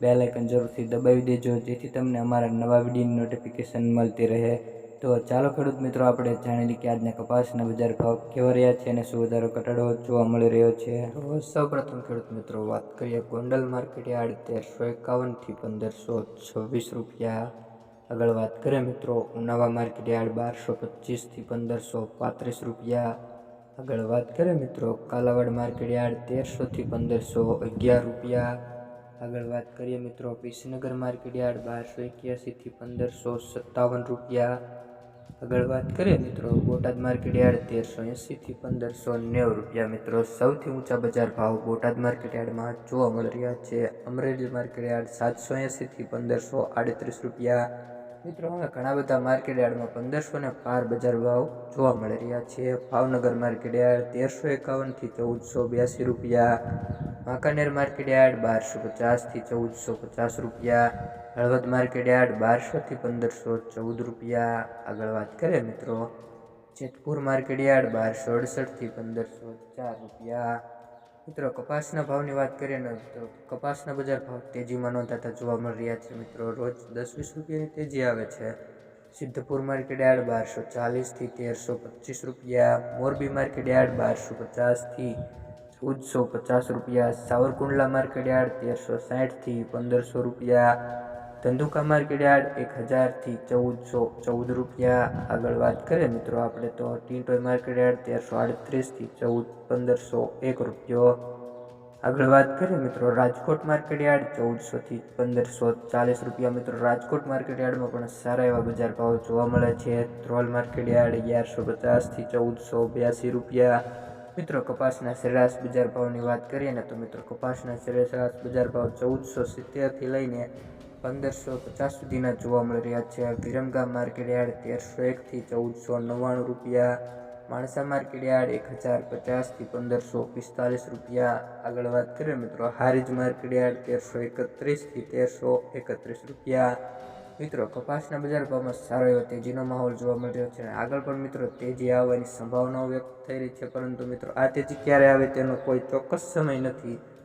Bell icon જરૂરથી દબાવી દેજો, જેથી તમને અમારા નવા વિડીયોની નોટિફિકેશન મળતી રહે. તો ચાલો ખેડૂત મિત્રો, આપણે જાણી લઈએ કે આજના કપાસના બજાર ભાવ કેવા રહ્યા છે અને શું વધારો ઘટાડો જોવા મળી રહ્યો છે. તો સૌપ્રથમ ખેડૂત મિત્રો, વાત કરીએ ગોંડલ માર્કેટ યાર્ડ તેરસો એકાવનથી પંદરસો છવ્વીસ રૂપિયા. આગળ વાત કરીએ મિત્રો, ઉનાવા માર્કેટ યાર્ડ બારસો પચીસથી પંદરસો પાંત્રીસ રૂપિયા. આગળ વાત કરીએ મિત્રો, કાલાવાડ માર્કેટ યાર્ડ તેરસોથી પંદરસો અગિયાર રૂપિયા. આગળ વાત કરીએ મિત્રો વિસનગર માર્કેટ યાર્ડ બારસો એક્યાસીથી પંદરસો સત્તાવન રૂપિયા. આગળ વાત કરીએ મિત્રો બોટાદ માર્કેટ યાર્ડ તેરસો એંસીથી પંદરસો નેવું રૂપિયા. મિત્રો સૌથી ઊંચા બજાર ભાવ બોટાદ માર્કેટ યાર્ડમાં જોવા મળી રહ્યા છે. અમરેલી માર્કેટ યાર્ડ સાતસો એંસીથી પંદરસો આડત્રીસ રૂપિયા. મિત્રો હવે ઘણા બધા માર્કેટ યાર્ડમાં પંદરસો ને પાર બજાર ભાવ જોવા મળી રહ્યા છે. ભાવનગર માર્કેટ યાર્ડ તેરસો એકાવનથી ચૌદસો બ્યાસી રૂપિયા. વાંકાનેર માર્કેટ યાર્ડ બારસો પચાસથી ચૌદસો પચાસ રૂપિયા, હળવદ માર્કેટ યાર્ડ બારસોથી પંદરસો ચૌદ રૂપિયા. આગળ વાત કરીએ મિત્રો, જેતપુર માર્કેટ યાર્ડ બારસો અડસઠથી પંદરસો ચાર રૂપિયા. મિત્રો, કપાસના ભાવની વાત કરીએ ને, તો કપાસના બજાર ભાવ તેજીમાં નોંધાતા જોવા મળી રહ્યા છે મિત્રો. રોજ દસ વીસ રૂપિયાની તેજી આવે છે. સિદ્ધપુર માર્કેટ યાર્ડ બારસો ચાલીસથી તેરસો પચીસ રૂપિયા. મોરબી માર્કેટ યાર્ડ બારસો પચાસથી ચૌદસો પચાસ રૂપિયા, સાવરકુંડલા માર્કેટયાર્ડ તેરસો સાઠથી પંદરસો રૂપિયા, ધંધુકા માર્કેટ યાર્ડ એક હજારથી ચૌદસો ચૌદ રૂપિયા. આગળ વાત કરીએ મિત્રો આપણે તો ટીન્ટોય માર્કેટયાર્ડ તેરસો આડત્રીસથી ચૌદ પંદરસો એક રૂપિયો. આગળ વાત કરીએ મિત્રો રાજકોટ માર્કેટયાર્ડ ચૌદસોથી પંદરસો ચાલીસ રૂપિયા. મિત્રો રાજકોટ માર્કેટ યાર્ડમાં પણ સારા એવા બજાર ભાવ જોવા મળે છે. ધ્રોલ માર્કેટ યાર્ડ અગિયારસો પચાસથી ચૌદસો બ્યાસી રૂપિયા. મિત્રો, કપાસના સરેરાશ બજાર ભાવની વાત કરીએ ને તો મિત્રો, કપાસના સરેરાશ બજાર ભાવ ચૌદસો સિત્તેરથી લઈને પંદરસો પચાસ સુધીના જોવા મળી રહ્યા છે. વિરમગામ માર્કેટ યાર્ડ તેરસો એકથી ચૌદસો નવ્વાણું રૂપિયા, માણસા માર્કેટ યાર્ડ એક હજાર પચાસથી પંદરસો પિસ્તાલીસ રૂપિયા. આગળ વાત કરીએ મિત્રો, હારીજ માર્કેટ યાર્ડ તેરસો એકત્રીસથી તેરસો એકત્રીસ રૂપિયા. મિત્રો, કપાસના બજાર ભાવમાં સારો એવો તેજીનો માહોલ જોવા મળી રહ્યો છે આગળ પણ મિત્રો તેજી આવવાની સંભાવનાઓ વ્યક્ત થઈ રહી છે. પરંતુ મિત્રો, આ તેજી ક્યારે આવે તેનો કોઈ ચોક્કસ સમય નથી.